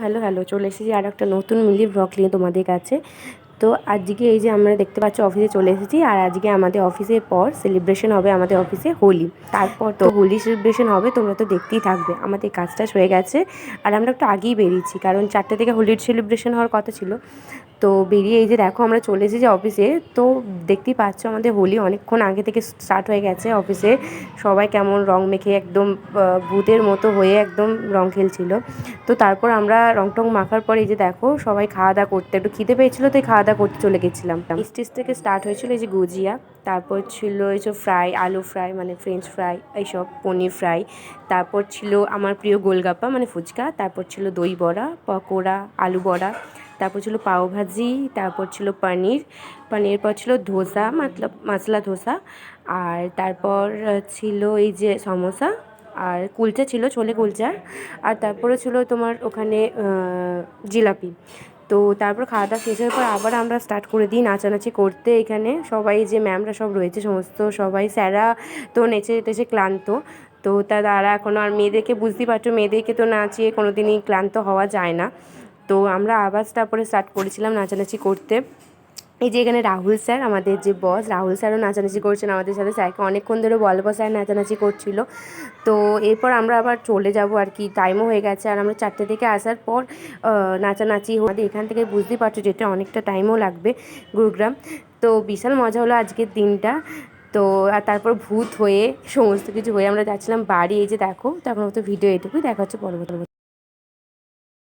Hello hello চলে এসেছি আর একটা নতুন মিলি ব্লগ নিয়ে তোমাদের কাছে। তো আজকে এই যে আমরা দেখতে পাচ্ছি অফিসে চলে এসেছি আর আজকে আমাদের অফিসের পর সেলিব্রেশন হবে আমাদের অফিসে হোলি। তারপর তো হোলি সেলিব্রেশন হবে তোমরা তো দেখতেই থাকবে। আমাদের কাজটা হয়ে গেছে। আর আমরা একটু আগেই বেরিয়েছি কারণ চারটে থেকে হোলির সেলিব্রেশন হওয়ার কথা ছিল। তো বেরিয়ে এই যে দেখো আমরা চলে এসেছি যে অফিসে তো দেখতেই পাচ্ছ আমাদের হোলি অনেকক্ষণ আগে থেকে স্টার্ট হয়ে গেছে অফিসে সবাই কেমন রং মেখে একদম ভূতের মতো হয়ে একদম রং খেলছিল। তো তারপর আমরা রং টং মাখার পর এই যে দেখো সবাই খাওয়া দাওয়া করতে, একটু খিদে পেয়েছিল তাই খাওয়া দাওয়া করতে চলে গেছিলাম। স্টেজ থেকে স্টার্ট হয়েছিল এই যে গুজিয়া, তারপর ছিল এই যে ফ্রাই আলু ফ্রাই মানে ফ্রেঞ্চ ফ্রাই এইসব পনির ফ্রাই তারপর ছিল আমার প্রিয় গোলগাপ্পা মানে ফুচকা, তারপর ছিল দই বড়া, পকোড়া, আলু বড়া। তারপর ছিল পাওভাজি তারপর ছিল পনির পনির পর ছিল ধোসা, মতলব মশলা ধোসা, আর তারপর ছিল এই যে সমোসা, আর কুলচা ছিল ছোলে কুলচা, আর তারপরে ছিল তোমার ওখানে জিলাপি। তো তারপর খাওয়া দাওয়া শেষ হওয়ার পর আবার আমরা স্টার্ট করে দিই নাচানাচি করতে এখানে। সবাই যে ম্যামরা সব রয়েছে, সমস্ত সবাই স্যারা তো নেচে টেচে ক্লান্ত। তো তারা এখনও আর মেয়েদেরকে বুঝতেই পারছ, মেয়েদেরকে তো নাচিয়ে কোনো দিনই ক্লান্ত হওয়া যায় না। তো আমরা আবার তারপরে স্টার্ট করেছিলাম নাচানাচি করতে। এই যে এখানে রাহুল স্যার, আমাদের যে বস রাহুল স্যারও নাচানাচি করছেন আমাদের সাথে। স্যারকে অনেকক্ষণ ধরে বলব স্যার নাচানাচি করছিল। তো এরপর আমরা আবার চলে যাব আর কি। টাইমও হয়ে গেছে আর আমরা চারটে থেকে আসার পর নাচানাচি আমাদের এখান থেকে বুঝতেই পারছ যেটা অনেকটা টাইমও লাগবে গুরুগ্রাম। তো বিশাল মজা হলো আজকের দিনটা। তো আর তারপর ভূত হয়ে, সমস্ত কিছু হয়ে আমরা যাচ্ছিলাম বাড়ি। এই যে দেখো তারপর মতো ভিডিও এটুকুই দেখা হচ্ছে পরবর্তী